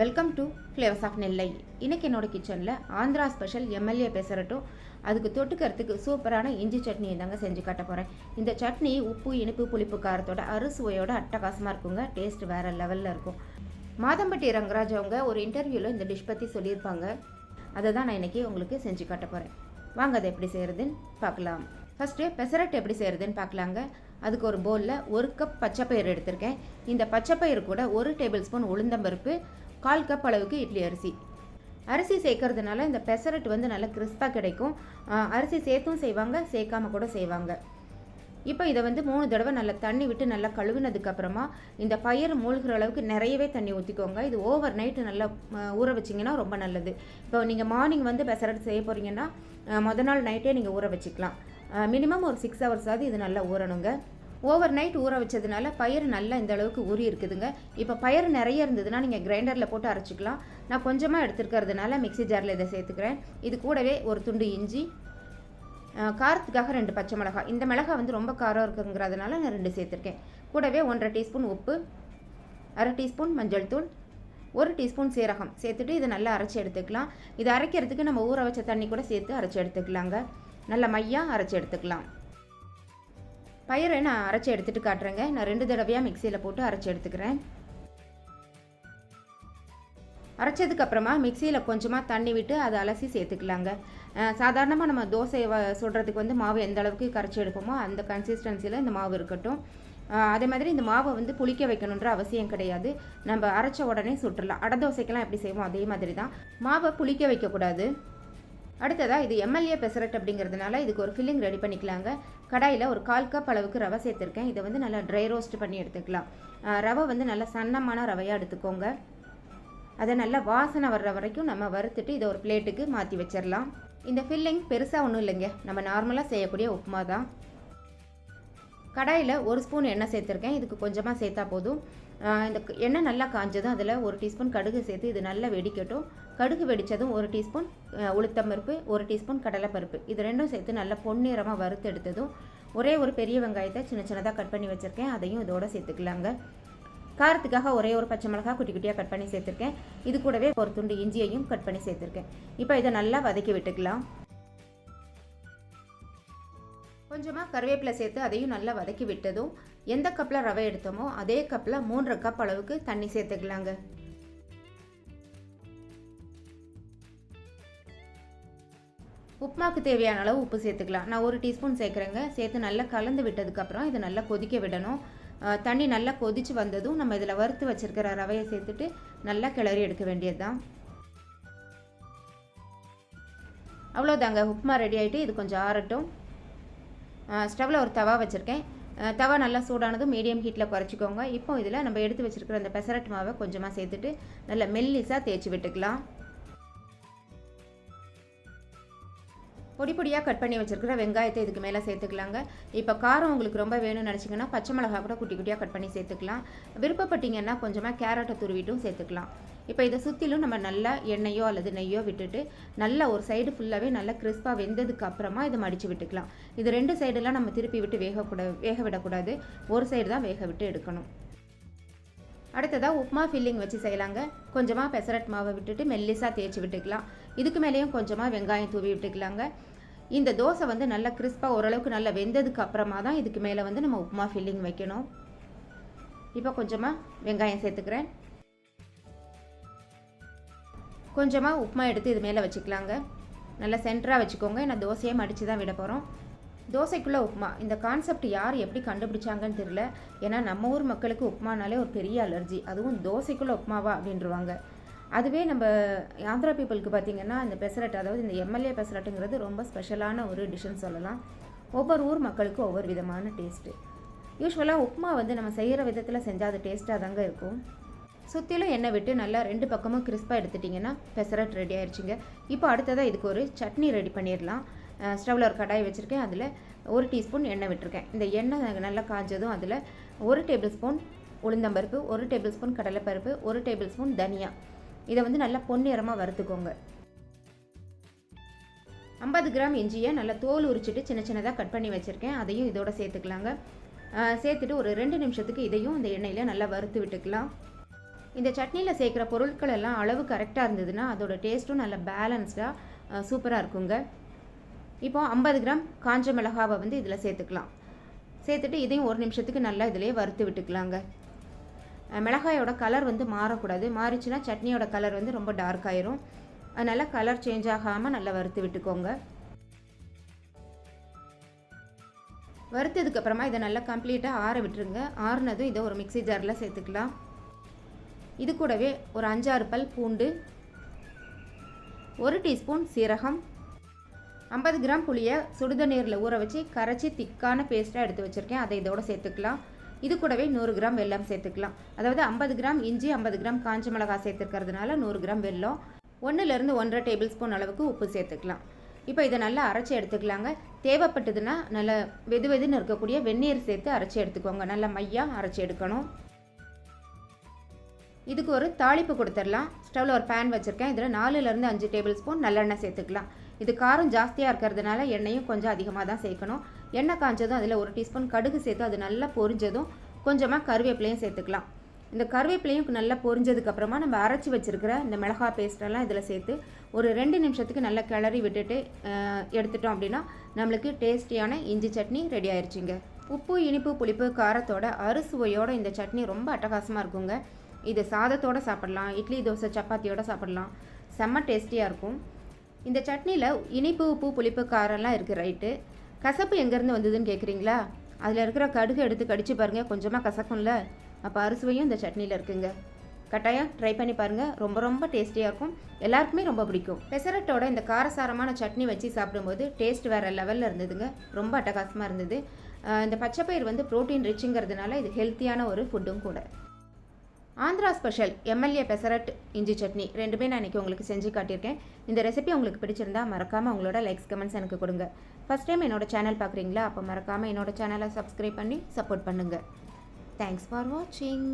Welcome to flavours of Nellai இன்றைக்கி என்னோட கிச்சனில் ஆந்திரா ஸ்பெஷல் எம்எல்ஏ பெசரட்டும். அதுக்கு தொட்டுக்கிறதுக்கு சூப்பரான இஞ்சி சட்னியை தாங்க செஞ்சு காட்ட போகிறேன் இந்த சட்னி உப்பு இனிப்பு புளிப்பு காரத்தோட அறுசுவையோட அட்டகாசமாக இருக்குங்க. டேஸ்ட் வேறு லெவலில் இருக்கும். மாதம்பட்டி ரங்கராஜ் அவங்க ஒரு இன்டர்வியூவில் இந்த டிஷ் பற்றி சொல்லியிருப்பாங்க. அதை தான் நான் இன்றைக்கி உங்களுக்கு செஞ்சு காட்ட போகிறேன் வாங்க அதை எப்படி செய்கிறதுன்னு பார்க்கலாம். ஃபஸ்ட்டு பெசரட் எப்படி செய்கிறதுன்னு பார்க்கலாங்க. அதுக்கு ஒரு பவுலில் ஒரு கப் பச்சைப்பயிறு எடுத்திருக்கேன். இந்த பச்சைப்பயிறு கூட ஒரு டேபிள் ஸ்பூன் உளுந்தம்பருப்பு கால் கப் அளவுக்கு இட்லி அரிசி. அரிசி சேர்க்கறதுனால இந்த பெசரட் வந்து நல்லா கிறிஸ்பாக கிடைக்கும். அரிசி சேர்த்தும் செய்வாங்க சேர்க்காம கூட செய்வாங்க. இப்போ இதை வந்து மூணு தடவை நல்லா தண்ணி விட்டு நல்லா கழுவினதுக்கப்புறமா இந்த பயிர் மூழ்கிற அளவுக்கு நிறையவே தண்ணி ஊற்றிக்கோங்க இது ஓவர் நைட்டு நல்லா ஊற வச்சிங்கன்னா ரொம்ப நல்லது. இப்போ நீங்கள் மார்னிங் வந்து பெசரட் செய்ய போகிறீங்கன்னா முத நாள் நைட்டே நீங்கள் ஊற வச்சுக்கலாம். மினிமம் ஒரு சிக்ஸ் ஹவர்ஸாவது இது நல்லா ஊறணுங்க. ஓவர் நைட் ஊற வச்சதுனால பயிர் நல்லா இந்த அளவுக்கு ஊறி இருக்குதுங்க. இப்போ பயிர் நிறைய இருந்ததுன்னா நீங்கள் கிரைண்டரில் போட்டு அரைச்சிக்கலாம். நான் கொஞ்சமாக எடுத்துருக்கிறதுனால மிக்சி ஜாரில் இதை சேர்த்துக்கிறேன். இது கூடவே ஒரு துண்டு இஞ்சி காரத்துக்காக ரெண்டு பச்சை மிளகாய். இந்த மிளகாய் வந்து ரொம்ப காரம் இருக்குங்கிறதுனால நான் ரெண்டு சேர்த்துருக்கேன். கூடவே ஒன்றரை டீஸ்பூன் உப்பு அரை டீஸ்பூன் மஞ்சள் தூள் ஒரு டீஸ்பூன் சீரகம் சேர்த்துட்டு இதை நல்லா அரைச்சி எடுத்துக்கலாம். இதை அரைக்கிறதுக்கு நம்ம ஊற வச்ச தண்ணி கூட சேர்த்து அரைச்சி எடுத்துக்கலாங்க. நல்ல மையாக அரைச்சி எடுத்துக்கலாம். பயிரை நான் அரைச்சி எடுத்துகிட்டு காட்டுறேங்க. நான் ரெண்டு தடவையாக மிக்சியில் போட்டு அரைச்சி எடுத்துக்கிறேன். அரைச்சதுக்கப்புறமா மிக்சியில் கொஞ்சமாக தண்ணி விட்டு அதை அலசி சேர்த்துக்கலாங்க. சாதாரணமாக நம்ம தோசை வ சுடுறதுக்கு வந்து மாவு எந்த அளவுக்கு கரைச்சி எடுப்போமோ அந்த கன்சிஸ்டன்சியில் இந்த மாவு இருக்கட்டும். அதே மாதிரி இந்த மாவை வந்து புளிக்க வைக்கணுன்ற அவசியம் கிடையாது. நம்ம அரைச்ச உடனே சுட்டுடலாம் அடை தோசைக்கெல்லாம் எப்படி செய்வோம் அதே மாதிரி தான். மாவை புளிக்க வைக்கக்கூடாது. அடுத்ததாக இது எம்எல்ஏ பெசரட் அப்படிங்கிறதுனால இதுக்கு ஒரு ஃபில்லிங் ரெடி பண்ணிக்கலாங்க. கடாயில் ஒரு கால் கப் அளவுக்கு ரவை சேர்த்துருக்கேன். இதை வந்து நல்லா ட்ரை ரோஸ்ட் பண்ணி எடுத்துக்கலாம். ரவை வந்து நல்லா சன்னமான ரவையாக எடுத்துக்கோங்க. அதை நல்லா வாசனை வர்ற வரைக்கும் நம்ம வறுத்துட்டு இதை ஒரு பிளேட்டுக்கு மாற்றி வச்சிடலாம் இந்த ஃபில்லிங் பெருசாக ஒன்றும் இல்லைங்க. நம்ம நார்மலாக செய்யக்கூடிய உப்புமா தான் கடாயில் ஒரு ஸ்பூன் எண்ணெய் சேர்த்துருக்கேன். இதுக்கு கொஞ்சமாக சேர்த்தா போதும். இந்த எண்ணெய் நல்லா காஞ்சதும் அதில் ஒரு டீஸ்பூன் கடுகு சேர்த்து இது நல்லா வெடிக்கட்டும். கடுகு வெடித்ததும் ஒரு டீஸ்பூன் உளுத்தம் பருப்பு ஒரு டீஸ்பூன் கடலைப்பருப்பு. இது ரெண்டும் சேர்த்து நல்லா பொன்னிறமாக வறுத்து எடுத்ததும் ஒரே ஒரு பெரிய வெங்காயத்தை சின்ன சின்னதாக கட் பண்ணி வச்சுருக்கேன். அதையும் இதோட சேர்த்துக்கலாங்க. காரத்துக்காக ஒரே ஒரு பச்சை மிளகா குட்டி குட்டியாக கட் பண்ணி சேர்த்துருக்கேன். இது கூடவே ஒரு துண்டு இஞ்சியையும் கட் பண்ணி சேர்த்துருக்கேன். இப்போ இதை நல்லா வதக்கி விட்டுக்கலாம். கொஞ்சமாக கருவேப்பிலை சேர்த்து அதையும் நல்லா வதக்கி விட்டதும் எந்த கப்பில் ரவை எடுத்தோமோ அதே கப்பில் மூன்றரை கப் அளவுக்கு தண்ணி சேர்த்துக்கலாங்க. உப்புமாக்கு தேவையான அளவு உப்பு சேர்த்துக்கலாம். நான் ஒரு டீஸ்பூன் சேர்க்குறேங்க. சேர்த்து நல்லா கலந்து விட்டதுக்கப்புறம் இதை நல்லா கொதிக்க விடணும். தண்ணி நல்லா கொதிச்சு வந்ததும் நம்ம இதில் வறுத்து வச்சுருக்கிற ரவையை சேர்த்துட்டு நல்லா கிளறி எடுக்க வேண்டியது தான் அவ்வளோதாங்க உப்புமா ரெடி ஆகிட்டு இது கொஞ்சம் ஆறட்டும். ஸ்டவ்வில் ஒரு தவா வச்சுருக்கேன். தவா நல்லா சூடானதும் மீடியம் ஹீட்டில் குறைச்சிக்கோங்க. இப்போ இதில் நம்ம எடுத்து வச்சுருக்கிற அந்த பெசரட் மாவை கொஞ்சமாக சேர்த்துட்டு நல்லா மெல்லிஸாக தேய்ச்சி விட்டுக்கலாம். பொடி பொடியாக கட் பண்ணி வச்சுருக்கிற வெங்காயத்தை இதுக்கு மேலே சேர்த்துக்கலாங்க. இப்போ காரம் உங்களுக்கு ரொம்ப வேணும்னு நினச்சிங்கன்னா பச்சை மிளகாய் கூட குட்டி குட்டியாக கட் பண்ணி சேர்த்துக்கலாம். விருப்பப்பட்டீங்கன்னா கொஞ்சமாக கேரட்டை துருவிட்டும் சேர்த்துக்கலாம். இப்போ இதை சுற்றிலும் நம்ம நல்லா எண்ணெயோ அல்லது நெய்யோ விட்டுட்டு நல்லா ஒரு சைடு ஃபுல்லாகவே நல்லா கிறிஸ்பாக வெந்ததுக்கு அப்புறமா இதை மடித்து விட்டுக்கலாம். இது ரெண்டு சைடெல்லாம் நம்ம திருப்பி விட்டு வேகக்கூட வேக விடக்கூடாது. ஒரு சைடு தான் வேக விட்டு எடுக்கணும். அடுத்ததாக உப்புமா ஃபில்லிங் வச்சு செய்யலாங்க. கொஞ்சமாக பெசரட் மாவை விட்டுட்டு மெல்லிசாக தேய்ச்சி விட்டுக்கலாம். இதுக்கு மேலேயும் கொஞ்சமாக வெங்காயம் தூவி விட்டுக்கலாங்க. இந்த தோசை வந்து நல்லா கிறிஸ்பாக ஓரளவுக்கு நல்லா வெந்ததுக்கு அப்புறமா தான் இதுக்கு மேலே வந்து நம்ம உப்புமா ஃபில்லிங் வைக்கணும். இப்போ கொஞ்சமாக வெங்காயம் சேர்த்துக்கிறேன். கொஞ்சமாக உப்புமா எடுத்து இது மேலே வச்சுக்கலாங்க. நல்லா சென்டராக வச்சுக்கோங்க. நான் தோசையை மடித்து தான் விட போகிறோம் தோசைக்குள்ளே உப்புமா இந்த கான்செப்ட் யார் எப்படி கண்டுபிடிச்சாங்கன்னு தெரில ஏன்னா நம்ம ஊர் மக்களுக்கு உப்புமானாலே ஒரு பெரிய அலர்ஜி அதுவும் தோசைக்குள்ளே உப்புமாவா அப்படின்றவாங்க. அதுவே நம்ம ஆந்திரா பீப்புளுக்கு பார்த்திங்கன்னா இந்த பெசரட் அதாவது இந்த எம்எல்ஏ பெசரட்டுங்கிறது ரொம்ப ஸ்பெஷலான ஒரு டிஷ்ஷுன்னு சொல்லலாம். ஒவ்வொரு ஊர் மக்களுக்கும் ஒவ்வொரு விதமான டேஸ்ட்டு. யூஸ்வலாக உப்புமா வந்து நம்ம செய்கிற விதத்தில் செஞ்சால் அது டேஸ்ட்டாக தாங்க இருக்கும். சுற்றிலும் எண்ணெய் விட்டு நல்லா ரெண்டு பக்கமும் கிறிஸ்பாக எடுத்துட்டிங்கன்னா பெசரட் ரெடி ஆயிடுச்சுங்க இப்போ அடுத்ததாக இதுக்கு ஒரு சட்னி ரெடி பண்ணிடலாம். ஸ்டவ்வில் ஒரு கடாய் வச்சுருக்கேன். அதில் ஒரு டீஸ்பூன் எண்ணெய் விட்டுருக்கேன். இந்த எண்ணெய் நல்லா காஞ்சதும் அதில் ஒரு டேபிள் ஸ்பூன் உளுந்தம்பருப்பு ஒரு டேபிள் ஸ்பூன் கடலைப்பருப்பு ஒரு டேபிள் ஸ்பூன் தனியா. இதை வந்து நல்லா பொன்னிறமாக வறுத்துக்கோங்க. ஐம்பது கிராம் இஞ்சியை நல்லா தோல் உரிச்சிட்டு சின்ன சின்னதாக கட் பண்ணி வச்சுருக்கேன். அதையும் இதோட சேர்த்துக்கலாங்க. சேர்த்துட்டு ஒரு ரெண்டு நிமிஷத்துக்கு இதையும் இந்த எண்ணெயில் நல்லா வறுத்து விட்டுக்கலாம். இந்த சட்னியில் சேர்க்குற பொருட்கள் எல்லாம் அளவு கரெக்டாக இருந்ததுன்னா அதோட டேஸ்ட்டும் நல்ல பேலன்ஸ்டாக சூப்பராக இருக்குங்க. இப்போ ஐம்பது கிராம் காஞ்ச மிளகாவை வந்து இதில் சேர்த்துக்கலாம். சேர்த்துட்டு இதையும் ஒரு நிமிஷத்துக்கு நல்லா இதிலே வறுத்து விட்டுக்கலாங்க. மிளகாயோட கலர் வந்து மாறக்கூடாது. மாறிச்சுன்னா சட்னியோட கலர் வந்து ரொம்ப டார்க் ஆயிரும். அதனால் கலர் சேஞ்ச் ஆகாமல் நல்லா வறுத்து விட்டுக்கோங்க. வறுத்ததுக்கப்புறமா இதை நல்லா கம்ப்ளீட்டாக ஆற விட்டுருங்க. ஆறுனதும் இதை ஒரு மிக்ஸி ஜாரில் சேர்த்துக்கலாம். இது கூடவே ஒரு அஞ்சாறு பல் பூண்டு ஒரு டீஸ்பூன் சீரகம் ஐம்பது கிராம் புளியை சுடுதண்ணீரில் ஊற வச்சு கரைச்சி திக்கான பேஸ்ட்டாக எடுத்து வச்சுருக்கேன். அதை இதோடு சேர்த்துக்கலாம். இது கூடவே நூறு கிராம் வெல்லம் சேர்த்துக்கலாம். அதாவது ஐம்பது கிராம் இஞ்சி ஐம்பது கிராம் காஞ்ச மிளகாய் சேர்த்துருக்கிறதுனால நூறு கிராம் வெல்லம். ஒன்றுலேருந்து ஒன்றரை டேபிள் ஸ்பூன் அளவுக்கு உப்பு சேர்த்துக்கலாம். இப்போ இதை நல்லா அரைச்சி எடுத்துக்கலாங்க. தேவைப்பட்டதுன்னா நல்ல வெது வெதுன்னு இருக்கக்கூடிய வெந்நீர் சேர்த்து அரைச்சி எடுத்துக்கோங்க. நல்லா மையாக அரைச்சி எடுக்கணும். இதுக்கு ஒரு தாளிப்பு கொடுத்துடலாம். ஸ்டவ்வில் ஒரு பேன் வச்சுருக்கேன். இதில் நாலுலேருந்து அஞ்சு டேபிள் ஸ்பூன் நல்லெண்ணெய் சேர்த்துக்கலாம். இது காரம் ஜாஸ்தியாக இருக்கிறதுனால எண்ணெயும் கொஞ்சம் அதிகமாக தான் சேர்க்கணும். எண்ணெய் காய்ச்சதும் அதில் ஒரு டீஸ்பூன் கடுகு சேர்த்து அது நல்லா பொரிஞ்சதும் கொஞ்சமாக கருவேப்பிலையும் சேர்த்துக்கலாம். இந்த கருவேப்பிலையும் நல்லா பொரிஞ்சதுக்கப்புறமா நம்ம அரைச்சி வச்சுருக்கிற இந்த மிளகாய் பேஸ்டெல்லாம் இதில் சேர்த்து ஒரு ரெண்டு நிமிஷத்துக்கு நல்லா கிளறி விட்டுட்டு எடுத்துட்டோம் அப்படின்னா நம்மளுக்கு டேஸ்டியான இஞ்சி சட்னி ரெடி ஆயிடுச்சுங்க உப்பு இனிப்பு புளிப்பு காரத்தோட அறுசுவையோட இந்த சட்னி ரொம்ப அட்டகாசமாக இருக்குங்க. இது சாதத்தோட சாப்பிட்லாம் இட்லி தோசை சப்பாத்தியோடு சாப்பிட்லாம். செம்ம டேஸ்டியாக இருக்கும். இந்த சட்னியில் இனிப்பு உப்பு புளிப்பு காரம்லாம் இருக்குது ரைட்டு கசப்பு எங்கேருந்து வந்ததுன்னு கேட்குறீங்களா அதில் இருக்கிற கடுகு எடுத்து கடிச்சு பாருங்கள் கொஞ்சமாக கசக்கும்ல. அப்போ அறுசுவையும் இந்த சட்னியில் இருக்குங்க. கட்டாயம் ட்ரை பண்ணி பாருங்கள் ரொம்ப ரொம்ப டேஸ்டியாக இருக்கும். எல்லாருக்குமே ரொம்ப பிடிக்கும். பெசரட்டோட இந்த காரசாரமான சட்னி வச்சு சாப்பிடும்போது டேஸ்ட் வேறு லெவலில் இருந்ததுங்க. ரொம்ப அட்டகாசமாக இருந்தது. இந்த பச்சைப்பயிர் வந்து ப்ரோட்டீன் ரிச்சுங்கிறதுனால இது ஹெல்த்தியான ஒரு ஃபுட்டும் கூட. ஆந்திரா ஸ்பெஷல் எம்எல்ஏ பெசரட் இஞ்சி சட்னி ரெண்டுமே நான் இன்றைக்கி உங்களுக்கு செஞ்சு காட்டியிருக்கேன். இந்த ரெசிபி உங்களுக்கு பிடிச்சிருந்தா மறக்காமல் உங்களோட லைக்ஸ் கமெண்ட்ஸ் எனக்கு கொடுங்க. ஃபஸ்ட் டைம் என்னோட சேனல் பார்க்குறீங்களா? அப்போ மறக்காமல் என்னோட சேனலை சப்ஸ்கிரைப் பண்ணி சப்போர்ட் பண்ணுங்கள் தேங்க்ஸ் ஃபார் வாட்சிங்